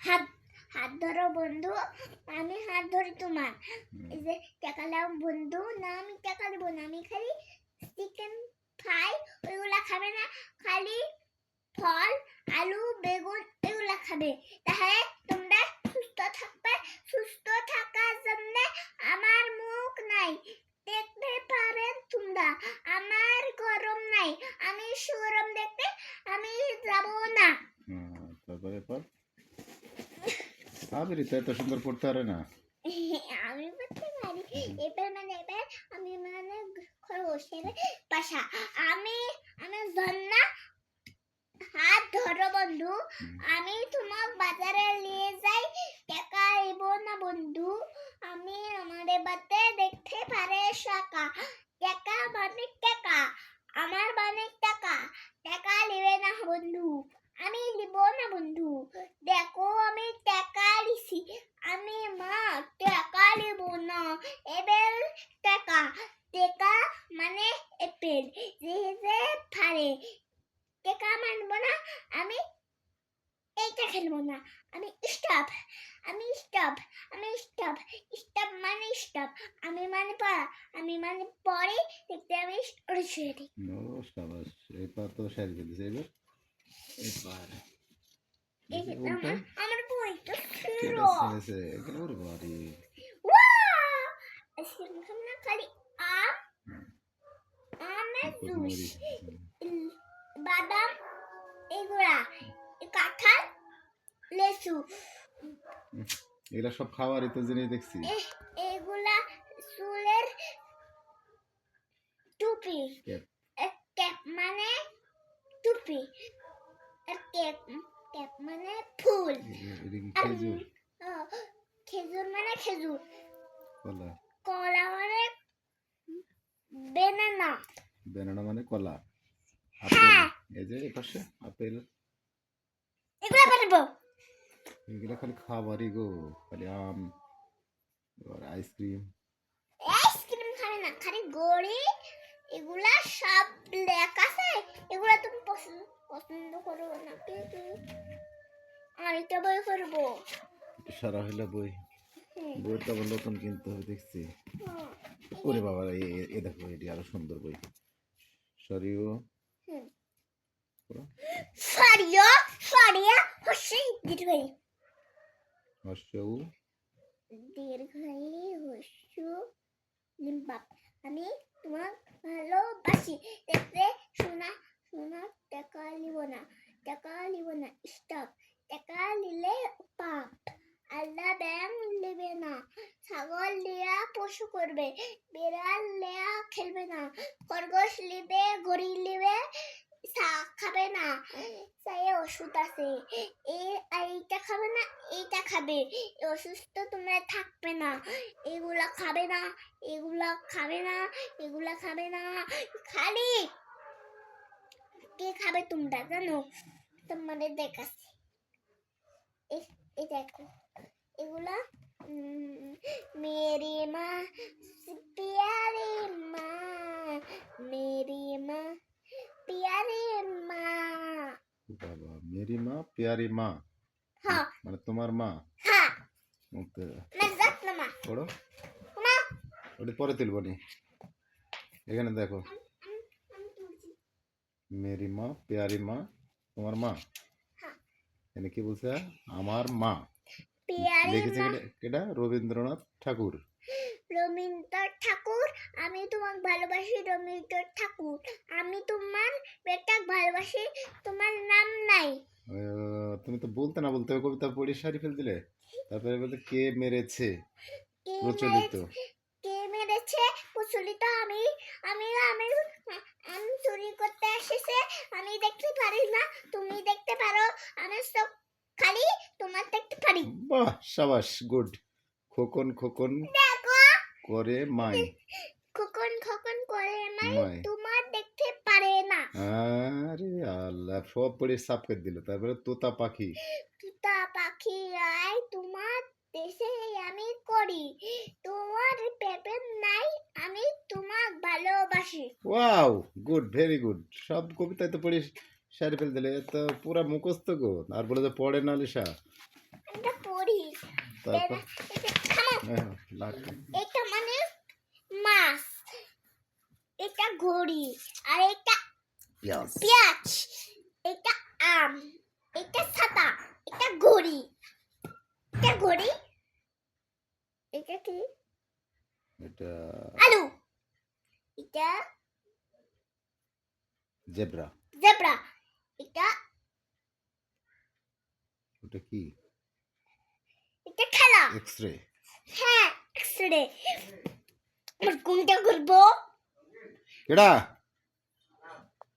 হাত হাত ধরো বন্ধু আমি হাত ধরি তোমার। এই যে টাকা বন্ধু না আমি টাকা দেবো না আমি খালি চিকেন ফ্রাই ওইগুলা খাবে না খালি ফল আলু বেগুন এগুলা খাবে। তাহলে তোমরা সুস্থ থাকবে সুস্থ থাকার জন্য আমার মুখ নাই দেখতে পারেন তোমরা আমার গরম নাই আমি সুরম দেখতে আমি যাব না। হ্যাঁ, তারপরে পর আবির তো এত সুন্দর পড়তে পারে না। আমি বলতে পারি। এবার মানে এবার আমি মানে খরগোশের বাসা। আমি আমি ঝর্ণা হাত ধরো বন্ধু। আমি তোমার বাজারে নিয়ে যাই। টাকা দিব না বন্ধু। আমি আমাদের বাতে দেখতে পারে শাকা টাকা মানে টাকা। আমার মানে টাকা। টাকা নেবে না বন্ধু। আমি নিব না বন্ধু। দেখো আমি টাকা দিছি। আমি মা টাকা নেব না। এবেল টাকা। টাকা মানে এপেল। যে যে পারে টাকা মানবো না। আমি এইটা খেলব না। আমি স্টপ আমি স্টপ আমি স্টপ স্টপ মানে স্টপ আমি মানে পড়া আমি মানে পরে দেখতে আমি ওরে শুয়ে দিই সাবাস। এবার তো সারি ফেলেছে এবার এবার আমার আমার বই তো ছিল এখানে ওর বাড়ি ওয়াও আজকে না খালি আম আমের জুস বাদাম এগুলা কাঁঠাল লেচু এগুলা সব খাওয়ারই তো জিনিস দেখছি। এগুলা চুলের টুপি। মানে টুপি ক্যাপ মানে ফুল। খেজুর? খেজুর মানে খেজুর। কলা। কলা মানে বেনানা। বেনানা মানে কলা। হ্যাঁ। এই যে পাশে আপেল। এগুলো পারব এগুলা খালি খাবারই গো খালি আম এবার আইসক্রিম। আইসক্রিম খাবে না খালি গড়ি এগুলা সব লেখা আছে এগুলা তুমি পছন্দ পছন্দ করো না কিন্তু তো বই করব। সারা হইলে বই। হুম, বইটা আবার নতুন কিনতে হবে দেখছি। ওরে বাবা এ দেখো এটি আরও সুন্দর বই। সরিও। হুম। পড়ো। সরিয়া হচ্ছে দীর্ঘায়ী। হর্ষউ দীর্ঘায়ী হস্য আমি তোমার ভালোবাসি দেখতে শোনা শোনা টাকা নিব না টাকা নিব না স্টপ টাকা নিলে পাপ আল্লাহ ব্যাং নেবে না ছাগল লিয়া পশু করবে। বিড়াল লিয়া খেলবে না। খরগোশ লিবে গড়ি লিবে খাবে না। তাই ওষুধ আছে। এইটা খাবে না, এইটা খাবে। অসুস্থ তোমরা থাকবে না। এগুলা খাবে না, এগুলা খাবে না, এগুলা খাবে না। খালি কে খাবে তোমরা জানো? তোমাদের দেখাচ্ছি। এই দেখো। এগুলা উম, মেরি মা প্যারি মা মেরি মা প্যারি মা বাবা মেরি মা প্যারি মা হ্যাঁ মানে তোমার মা হ্যাঁ ওকে মা পড়ো মা ওটা পরে তুলবনি এখানে দেখো মেরি মা প্যারি মা তোমার মা। এখানে কি বলছে আমার মা লিখেছে কেটা রবীন্দ্রনাথ ঠাকুর রবীন্দ্রনাথ ঠাকুর আমি তোমাকে ভালোবাসি রবীন্দ্রনাথ ঠাকুর। আমি তোমার বেটা ভালোবাসি তোমার নাম নাই। তুমি তো বলতে না বলতে কবিতা পড়ে সারি ফেল দিলে। তারপরে বলতে কে মেরেছে? প্রচলিত। কে মেরেছে? প্রচলিত আমি। আমি আমি আমি চুরি করতে এসেছে। আমি দেখতে পারি না তুমি দেখতে পারো। আমি সব খালি তোমার দেখতে পারি। বাহ সাবাস গুড। খোকন খোকন। করে মাই। খোকন খোকন করে মাই তোমার দেখতে পারে না। আরে আল্লাহ সব পড়ে সাফ করে দিল। তারপরে তোতা পাখি। তুতা পাখি আয় তোমার দেশে আমি করি। তোমার পেপে নাই আমি তোমার ভালোবাসি। Wow good very good. সব কবিতায় তো পড়ে সারি ফেল দিলে। তো পুরা মুখস্থ গো। আর বলে যে পড়ে না লিসা। ঘড়ি তারপর? হ্যাঁ এটা মানে মাছ এটা ঘড়ি আর এটা পেঁয়াজ এটা আম এটা ছাতা এটা ঘড়ি। এটা ঘড়ি এটা কি? এটা আলু। এটা জেব্রা। জেব্রা। এটা ওটা কি? এটা খেলা। এক্স রে হ্যাঁ এক্সরে কোনটা করব 儿子